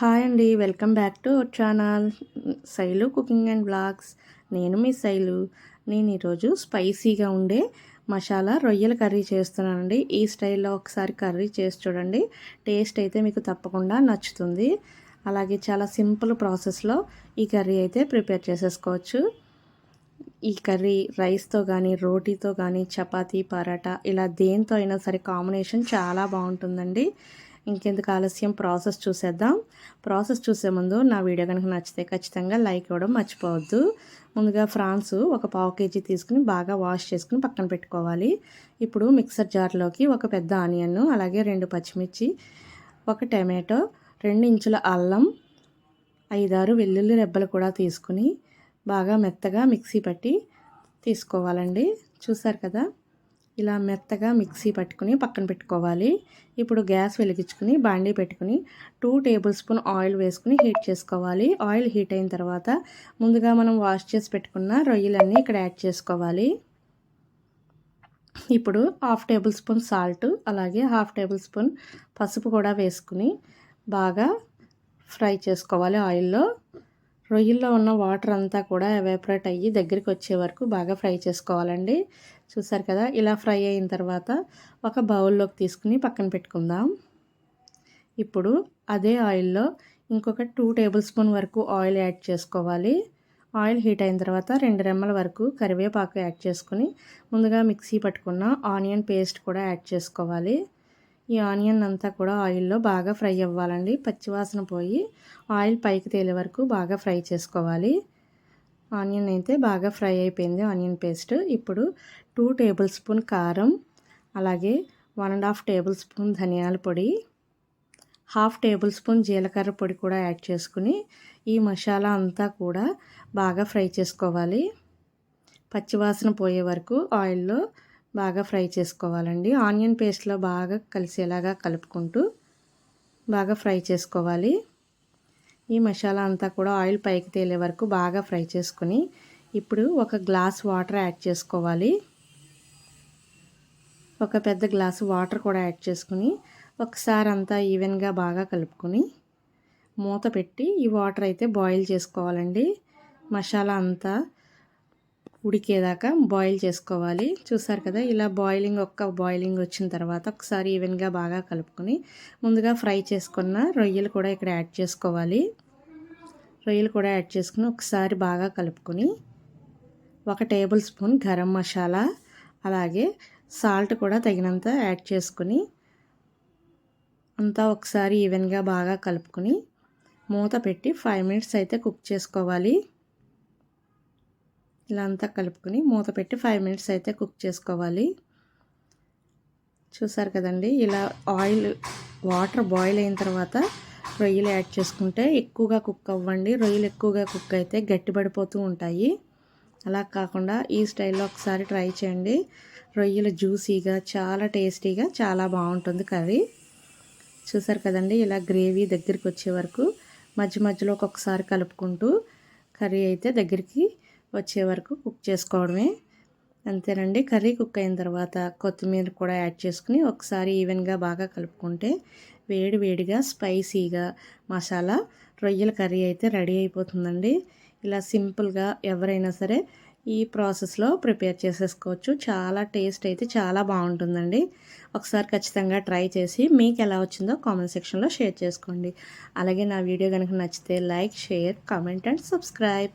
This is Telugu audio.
హాయ్ అండి welcome back to our channel. Shailu cooking and blogs నేను మీ శైలు. నేను ఈరోజు స్పైసీగా ఉండే మసాలా రొయ్యల కర్రీ చేస్తున్నానండి. ఈ స్టైల్లో ఒకసారి కర్రీ చేసి చూడండి. టేస్ట్ అయితే మీకు తప్పకుండా నచ్చుతుంది. అలాగే చాలా సింపుల్ ప్రాసెస్లో ఈ కర్రీ అయితే ప్రిపేర్ చేసేసుకోవచ్చు. ఈ కర్రీ రైస్తో కానీ రోటీతో కానీ చపాతీ పరాటా ఇలా దేంతో అయినా సరే కాంబినేషన్ చాలా బాగుంటుందండి. ఇంకెందుకు ఆలస్యం? ప్రాసెస్ చూసేద్దాం. ప్రాసెస్ చూసే ముందు నా వీడియో కనుక నచ్చితే ఖచ్చితంగా లైక్ ఇవ్వడం మర్చిపోవద్దు. ముందుగా ఫ్రాన్స్ ఒక పావు కేజీ తీసుకుని బాగా వాష్ చేసుకుని పక్కన పెట్టుకోవాలి. ఇప్పుడు మిక్సర్ జార్లోకి ఒక పెద్ద ఆనియన్ అలాగే రెండు పచ్చిమిర్చి ఒక టమాటో రెండు ఇంచుల అల్లం ఐదారు వెల్లుల్లి రెబ్బలు కూడా తీసుకుని బాగా మెత్తగా మిక్సీ పట్టి తీసుకోవాలండి. చూసారు కదా? ఇలా మెత్తగా మిక్సీ పట్టుకుని పక్కన పెట్టుకోవాలి. ఇప్పుడు గ్యాస్ వెలిగించుకుని బాండీ పెట్టుకుని టూ టేబుల్ స్పూన్ ఆయిల్ వేసుకుని హీట్ చేసుకోవాలి. ఆయిల్ హీట్ అయిన తర్వాత ముందుగా మనం వాష్ చేసి పెట్టుకున్న రొయ్యలన్నీ ఇక్కడ యాడ్ చేసుకోవాలి. ఇప్పుడు హాఫ్ టేబుల్ స్పూన్ సాల్ట్ అలాగే హాఫ్ టేబుల్ స్పూన్ పసుపు కూడా వేసుకుని బాగా ఫ్రై చేసుకోవాలి ఆయిల్లో. రొయ్యల్లో ఉన్న వాటర్ అంతా కూడా ఎవాపరేట్ అయ్యి దగ్గరికి వచ్చే వరకు బాగా ఫ్రై చేసుకోవాలండి. చూసారు కదా? ఇలా ఫ్రై అయిన తర్వాత ఒక బౌల్లోకి తీసుకుని పక్కన పెట్టుకుందాం. ఇప్పుడు అదే ఆయిల్లో ఇంకొక టూ టేబుల్ స్పూన్ వరకు ఆయిల్ యాడ్ చేసుకోవాలి. ఆయిల్ హీట్ అయిన తర్వాత రెండు రెమ్మల వరకు కరివేపాకు యాడ్ చేసుకుని ముందుగా మిక్సీ పట్టుకున్న ఆనియన్ పేస్ట్ కూడా యాడ్ చేసుకోవాలి. ఈ ఆనియన్ అంతా కూడా ఆయిల్లో బాగా ఫ్రై అవ్వాలండి. పచ్చివాసన పోయి ఆయిల్ పైకి తేలే వరకు బాగా ఫ్రై చేసుకోవాలి. ఆనియన్ అయితే బాగా ఫ్రై అయిపోయింది. ఆనియన్ పేస్ట్ ఇప్పుడు టూ టేబుల్ స్పూన్ కారం అలాగే one and half tablespoon ధనియాల పొడి హాఫ్ టేబుల్ స్పూన్ జీలకర్ర పొడి కూడా యాడ్ చేసుకుని ఈ మసాలా అంతా కూడా బాగా ఫ్రై చేసుకోవాలి. పచ్చివాసన పోయే వరకు ఆయిల్లో బాగా ఫ్రై చేసుకోవాలండి. ఆనియన్ పేస్ట్లో బాగా కలిసేలాగా కలుపుకుంటూ బాగా ఫ్రై చేసుకోవాలి. ఈ మసాలా అంతా కూడా ఆయిల్ పైకి తేలే వరకు బాగా ఫ్రై చేసుకుని ఇప్పుడు ఒక గ్లాస్ వాటర్ యాడ్ చేసుకోవాలి. ఒక పెద్ద గ్లాసు వాటర్ కూడా యాడ్ చేసుకుని ఒకసారి అంతా ఈవెన్గా బాగా కలుపుకొని మూత పెట్టి ఈ వాటర్ అయితే బాయిల్ చేసుకోవాలండి. మసాలా అంతా ఉడికేదాకా బాయిల్ చేసుకోవాలి. చూసారు కదా ఇలా బాయిలింగ్ ఒక్క బాయిలింగ్ వచ్చిన తర్వాత ఒకసారి ఈవెన్గా బాగా కలుపుకొని ముందుగా ఫ్రై చేసుకున్న రొయ్యలు కూడా ఇక్కడ యాడ్ చేసుకోవాలి. రొయ్యలు కూడా యాడ్ చేసుకుని ఒకసారి బాగా కలుపుకొని ఒక టేబుల్ స్పూన్ గరం మసాలా అలాగే సాల్ట్ కూడా తగినంత యాడ్ చేసుకుని అంతా ఒకసారి ఈవెన్గా బాగా కలుపుకొని మూత పెట్టి ఫైవ్ మినిట్స్ అయితే కుక్ చేసుకోవాలి. ఇలా అంతా కలుపుకొని మూత పెట్టి ఫైవ్ మినిట్స్ అయితే కుక్ చేసుకోవాలి. చూసారు కదండి ఇలా ఆయిల్ వాటర్ బాయిల్ అయిన తర్వాత రొయ్యలు యాడ్ చేసుకుంటే ఎక్కువగా కుక్ అవ్వండి. రొయ్యలు ఎక్కువగా కుక్ అయితే గట్టిపడిపోతూ ఉంటాయి. అలా కాకుండా ఈ స్టైల్లో ఒకసారి ట్రై చేయండి. రొయ్యలు జ్యూసీగా చాలా టేస్టీగా చాలా బాగుంటుంది కర్రీ. చూసారు కదండి ఇలా గ్రేవీ దగ్గరికి వచ్చే వరకు మధ్య మధ్యలో ఒక్కొక్కసారి కలుపుకుంటూ కర్రీ అయితే దగ్గరికి వచ్చే వరకు కుక్ చేసుకోవడమే. అంతేనండి. కర్రీ కుక్ అయిన తర్వాత కొత్తిమీర కూడా యాడ్ చేసుకుని ఒకసారి ఈవెన్గా బాగా కలుపుకుంటే వేడి వేడిగా స్పైసీగా మసాలా రొయ్యల కర్రీ అయితే రెడీ అయిపోతుందండి. ఇలా సింపుల్గా ఎవరైనా సరే ఈ ప్రాసెస్లో ప్రిపేర్ చేసేసుకోవచ్చు. చాలా టేస్ట్ అయితే చాలా బాగుంటుందండి. ఒకసారి ఖచ్చితంగా ట్రై చేసి మీకు ఎలా వచ్చిందో కామెంట్ సెక్షన్లో షేర్ చేసుకోండి. అలాగే నా వీడియో కనుక నచ్చితే like share comment and subscribe.